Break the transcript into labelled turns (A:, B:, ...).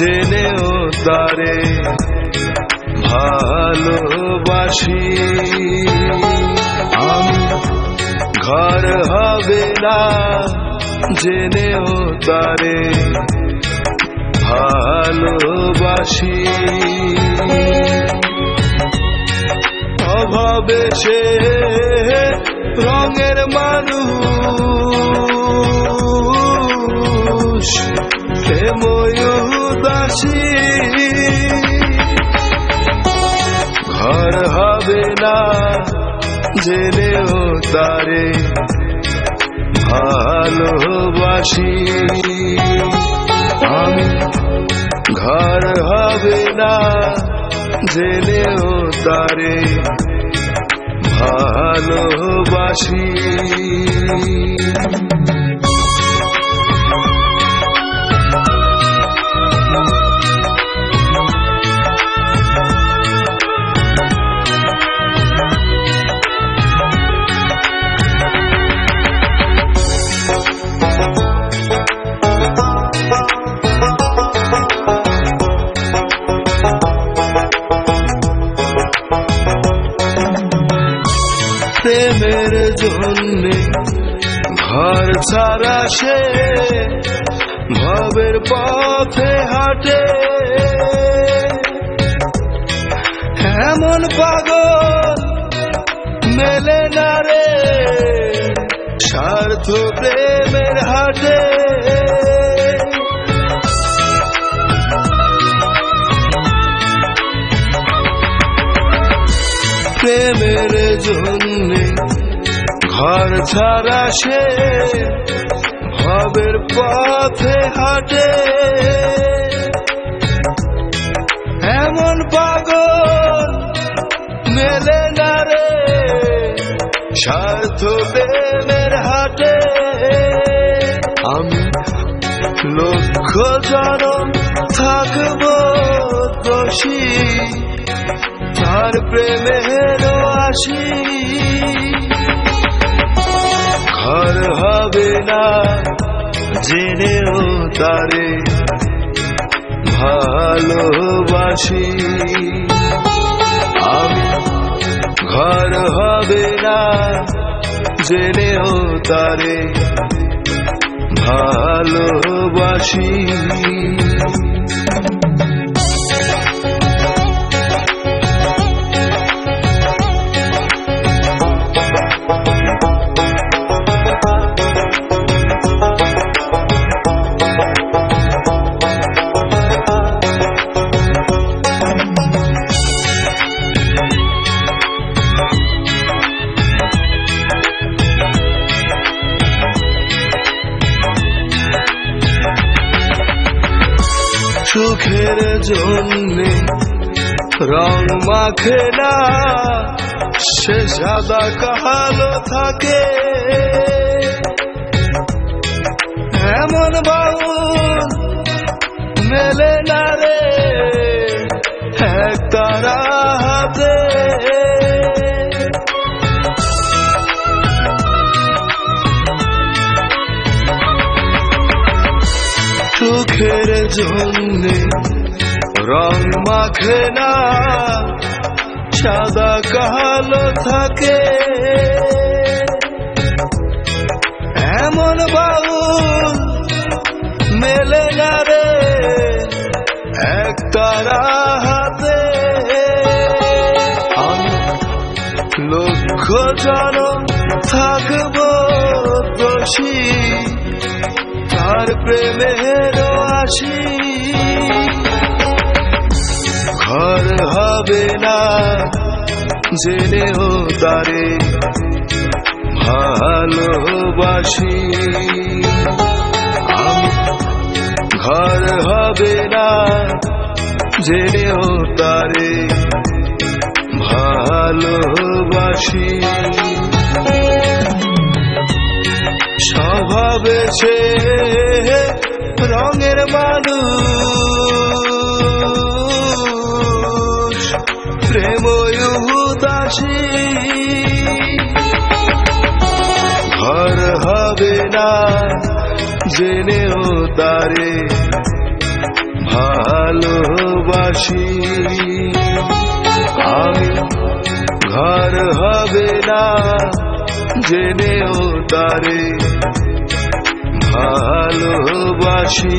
A: জেনেও তারে ভালোবাসি। আমি ঘর হবে না জেনেও তারে ভালোবাসি। অভাবে সে রঙের মানুষ। জেনেও তারে ভালোবাসি। আমি ঘর হবে না জেনেও তারে ভালোবাসি। ঘর ছাড়া সে ভবের পথে হাঁটে। এমন পাগল মেলে না রে, স্বার্থ প্রেমের হাটে। প্রেমের জন্যে ঘর ছাড়া সে ভবের পথে হাঁটে। এমন পাগল মেলে না রে, স্বার্থ প্রেমের হাটে। আমি লক্ষ জন থাকব দোষী, তার প্রেমের আসি। না জেনেও তারে ভালোবাসি। আমি ঘর হবে না জেনেও তারে ভালোবাসি। সুখের জন্যে রং মাখে না সে সাদা কালো থাকে। এমন বাউল মেলে না রে। সুখের জন্যে রং মাখে না সাদা কালো থাকে। এমন বাউল মেলে না রে এক তারা হাতে। আমি লক্ষ জন থাকব দোষী। তার প্রেমের আসি ঘর হবে না, জেনে জেনেও তারে ভালোবাসি। ঘর হবে না, জেনে জেনেও তারে ভালোবাসি। স্বভাবে সে রঙের মানুষ। প্রেম ঘর হবে না, জেনেও তারে ভালোবাসি। আমি ঘর হবে না জেনেও তারে ভালোবাসি।